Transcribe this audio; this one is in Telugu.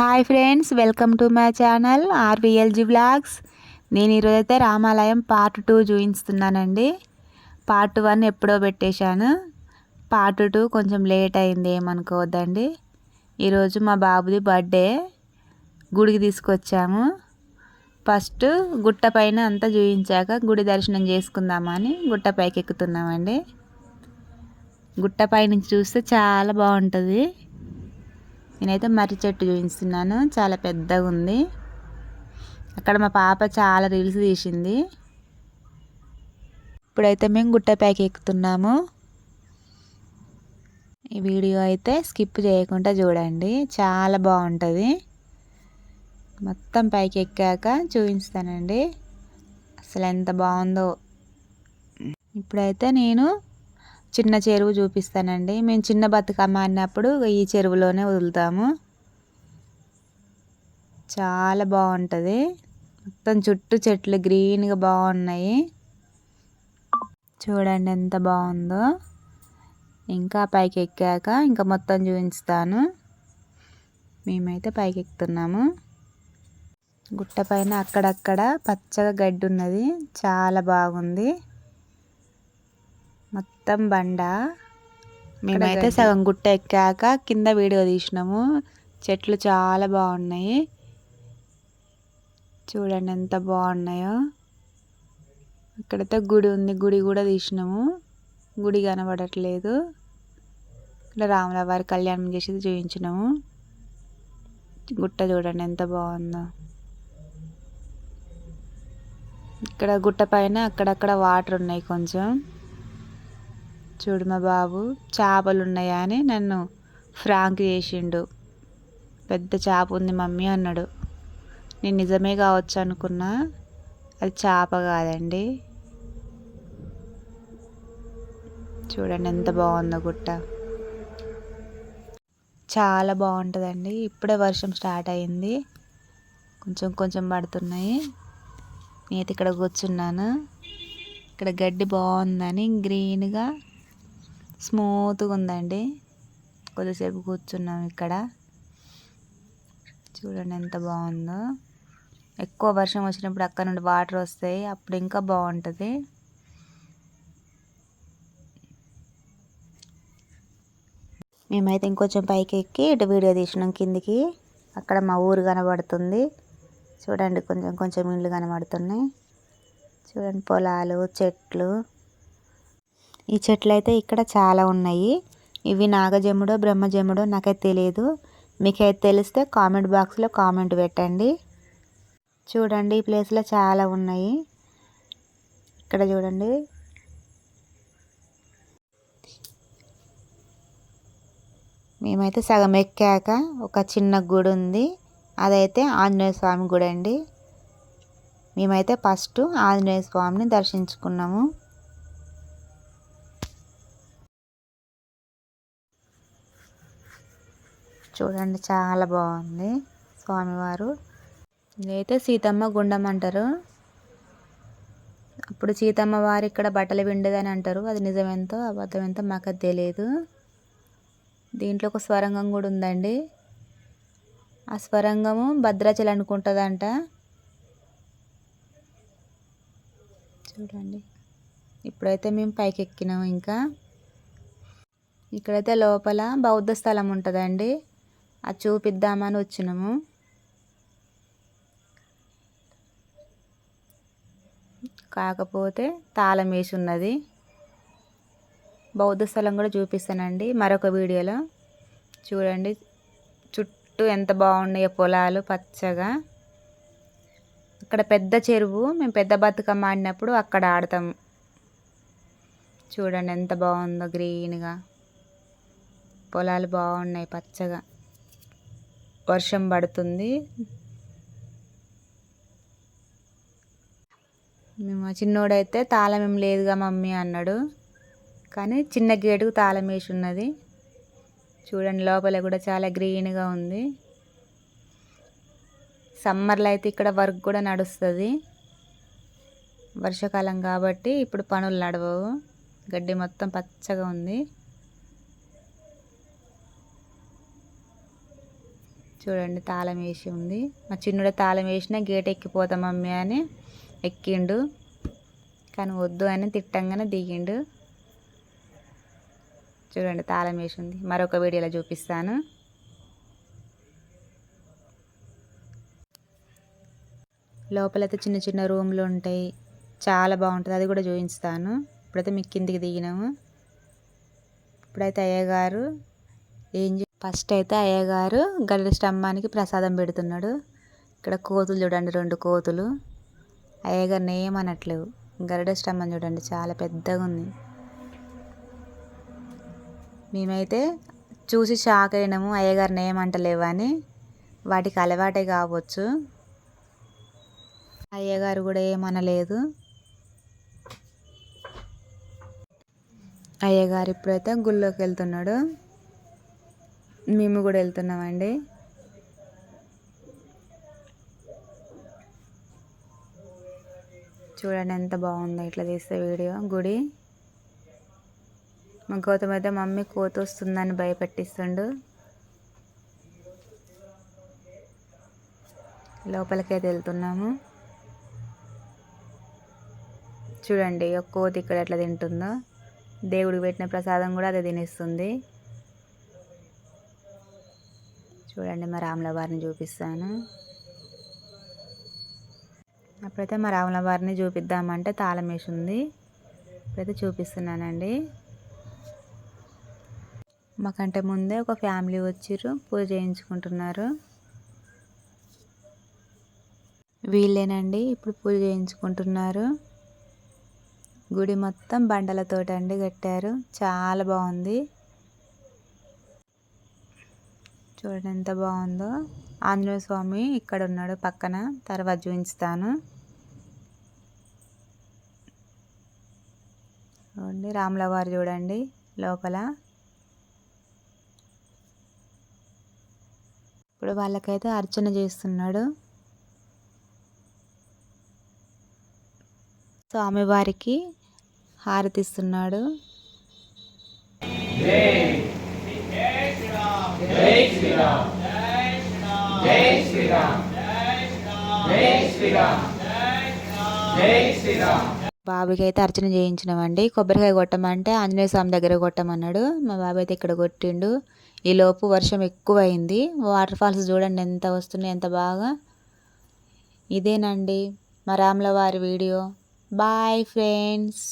Hi friends welcome to my channel RVLG blogs నేను ఈరోజైతే రామాలయం పార్ట్ టూ చూపిస్తున్నానండి పార్ట్ వన్ ఎప్పుడో పెట్టేశాను. పార్ట్ టూ కొంచెం లేట్ అయింది ఏమనుకోవద్దండి. ఈరోజు మా బాబుది బర్త్డే గుడికి తీసుకొచ్చాము. ఫస్ట్ గుట్ట పైన అంతా చూపించాక గుడి దర్శనం చేసుకుందామని గుట్ట పైకి ఎక్కుతున్నామండి గుట్ట పైనుంచి చూస్తే చాలా బాగుంటుంది. నేనైతే మర్రి చెట్టు చూపిస్తున్నాను. చాలా పెద్దగా ఉంది. అక్కడ మా పాప చాలా రీల్స్ తీసింది. ఇప్పుడైతే మేము గుట్ట పైకి ఎక్కుతున్నాము. ఈ వీడియో అయితే స్కిప్ చేయకుండా చూడండి. చాలా బాగుంటుంది. మొత్తం పైకి ఎక్కాక చూపిస్తానండి. అసలు ఎంత బాగుందో. ఇప్పుడైతే నేను చిన్న చెరువు చూపిస్తానండి. మేము చిన్న బతుకమ్మ అన్నప్పుడు ఈ చెరువులోనే వదులుతాము. చాలా బాగుంటుంది. మొత్తం చుట్టూ చెట్లు గ్రీన్గా బాగున్నాయి. చూడండి ఎంత బాగుందో. ఇంకా పైకి ఎక్కాక ఇంకా మొత్తం చూపిస్తాను. మేమైతే పైకి ఎక్కుతున్నాము గుట్ట పైన అక్కడక్కడ పచ్చగా గడ్డి ఉన్నది చాలా బాగుంది. మొత్తం బండ. మేమైతే సగం గుట్ట ఎక్కాక కింద వీడియో తీసినాము. చెట్లు చాలా బాగున్నాయి. చూడండి ఎంత బాగున్నాయో. ఇక్కడైతే గుడి ఉంది. గుడి కూడా తీసినాము. గుడి కనబడట్లేదు. ఇక్కడ రాముల వారి కళ్యాణం చేసేది చూపించినాము. గుట్ట చూడండి ఎంత బాగుందో. ఇక్కడ గుట్ట పైన అక్కడక్కడ వాటర్ ఉన్నాయి కొంచెం. చూడు మా బాబు చేపలు ఉన్నాయా అని నన్ను ఫ్రాంక్ చేసిండు. పెద్ద చేప ఉంది మమ్మీ అన్నాడు. నేను నిజమే కావచ్చు అనుకున్నా అది చేప కాదండి. చూడండి ఎంత బాగుందో గుట్ట. చాలా బాగుంటుందండి. ఇప్పుడే వర్షం స్టార్ట్ అయింది. కొంచెం కొంచెం పడుతున్నాయి. నేను ఇక్కడ కూర్చున్నాను. ఇక్కడ గడ్డి బాగుందని గ్రీన్గా స్మూత్గా ఉందండి. కొద్దిసేపు కూర్చున్నాం ఇక్కడ. చూడండి ఎంత బాగుందో. ఎక్కువ వర్షం వచ్చినప్పుడు అక్కడ నుండి వాటర్ వస్తాయి. అప్పుడు ఇంకా బాగుంటుంది. మేమైతే ఇంకొంచెం పైకి ఎక్కి ఇటు వీడియో తీసినాం కిందికి. అక్కడ మా ఊరు కనబడుతుంది. చూడండి కొంచెం కొంచెం ఇల్లు కనబడుతున్నాయి. చూడండి పొలాలు చెట్లు. ఈ చెట్లు అయితే ఇక్కడ చాలా ఉన్నాయి. ఇవి నాగజముడో బ్రహ్మజముడో నాకైతే తెలియదు మీకైతే తెలిస్తే కామెంట్ బాక్స్లో కామెంట్ పెట్టండి. చూడండి ఈ ప్లేస్లో చాలా ఉన్నాయి. ఇక్కడ చూడండి. మేమైతే సగం ఎక్కాక ఒక చిన్న గుడి ఉంది. అదైతే ఆంజనేయ స్వామి గుడి అండి మేమైతే ఫస్ట్ ఆంజనేయ స్వామిని దర్శించుకున్నాము. చూడండి చాలా బాగుంది. స్వామివారు. ఇదైతే సీతమ్మ గుండం అంటారు. అప్పుడు సీతమ్మ వారు ఇక్కడ బట్టలు విండదని అంటారు. అది నిజమెంతో అబద్ధం ఎంతో మాకు అది తెలియదు. దీంట్లో ఒక స్వరంగం కూడా ఉందండి. ఆ స్వరంగము భద్రాచలం అనుకుంటుందంట. చూడండి. ఇప్పుడైతే మేము పైకి ఎక్కినాము ఇంకా. ఇక్కడైతే లోపల బౌద్ధ స్థలం ఉంటుందండి. అది చూపిద్దామని వచ్చినాము. కాకపోతే తాళం వేసి ఉన్నది. బౌద్ధ స్థలం కూడా చూపిస్తానండి మరొక వీడియోలో. చూడండి చుట్టూ ఎంత బాగున్నాయో పొలాలు పచ్చగా. అక్కడ పెద్ద చెరువు మేము పెద్ద బతుకమ్మ ఆడినప్పుడు అక్కడ ఆడతాం. చూడండి ఎంత బాగుందో గ్రీన్గా. పొలాలు బాగున్నాయి పచ్చగా. వర్షం పడుతుంది. మేము చిన్నోడైతే తాళం ఏం లేదుగా మమ్మీ అన్నాడు. కానీ చిన్న గేటుకు తాళం వేసి ఉన్నది. చూడండి లోపల కూడా చాలా గ్రీన్గా ఉంది. సమ్మర్లో అయితే ఇక్కడ వర్క్ కూడా నడుస్తుంది. వర్షాకాలం కాబట్టి ఇప్పుడు పనులు నడవవు. గడ్డి మొత్తం పచ్చగా ఉంది. చూడండి తాళం వేసి ఉంది. మా చిన్నుడు తాళం వేసినా గేట్ ఎక్కిపోతాం మమ్మీ అని ఎక్కిండు. కానీ వద్దు అని తిట్టంగానే దిగిండు. చూడండి తాళం వేసి ఉంది. మరొక వీడియోలో చూపిస్తాను. లోపలైతే చిన్న చిన్న రూమ్లు ఉంటాయి. చాలా బాగుంటుంది. అది కూడా చూపిస్తాను. ఇప్పుడైతే మీకు కిందికి దిగినాము. ఇప్పుడైతే అయ్యగారు ఏం చే ఫస్ట్ అయితే అయ్యగారు గరుడ స్తంభానికి ప్రసాదం పెడుతున్నాడు. ఇక్కడ కోతులు చూడండి రెండు కోతులు. అయ్యగారిని ఏమనట్లేవు గరుడ స్తంభం చూడండి చాలా పెద్దగా ఉంది. మేమైతే చూసి షాక్ అయినాము అయ్యగారిని ఏమంటలేవు అని. వాటికి అలవాటే కావచ్చు. అయ్యగారు కూడా ఏమనలేదు అయ్యగారు ఇప్పుడైతే గుళ్ళోకి వెళ్తున్నాడు. మేము కూడా వెళ్తున్నామండి. చూడండి ఎంత బాగుందో ఇట్లా తీస్తే వీడియో గుడి. మా గౌతమ్ అయితే మమ్మీ కోత వస్తుందని భయపెట్టిస్తుండు. లోపలికైతే వెళ్తున్నాము. చూడండి ఒక కోతి ఇక్కడ ఎట్లా తింటుందో. దేవుడికి పెట్టిన ప్రసాదం కూడా అదే తినేస్తుంది. చూడండి మా రాముల వారిని చూపిస్తాను. అప్పుడైతే మా రాముల వారిని చూపిద్దామంటే తాళం వేసి ఉంది ఇప్పుడైతే చూపిస్తున్నానండి. మాకంటే ముందే ఒక ఫ్యామిలీ వచ్చిర్రు పూజ చేయించుకుంటున్నారు. వీళ్ళేనండి ఇప్పుడు పూజ చేయించుకుంటున్నారు. గుడి మొత్తం బండలతోటి అండి కట్టారు. చాలా బాగుంది. చూడండి ఎంత బాగుందో. ఆంజనేయ స్వామి ఇక్కడ ఉన్నాడు పక్కన. తర్వాత చూపిస్తాను. చూడండి రాములవారు చూడండి లోపల. ఇప్పుడు వాళ్ళకైతే అర్చన చేస్తున్నాడు. స్వామివారికి హారతిస్తున్నాడు. బాబుకి అయితే అర్చన చేయించినామండి. కొబ్బరికాయ కొట్టమంటే ఆంజనేయ స్వామి దగ్గర కొట్టమన్నాడు. మా బాబు అయితే ఇక్కడ కొట్టిండు. ఈ లోపు వర్షం ఎక్కువైంది. వాటర్ ఫాల్స్ చూడండి ఎంత వస్తున్నాయి ఎంత బాగా. ఇదేనండి మా రాముల వారి వీడియో. Bye friends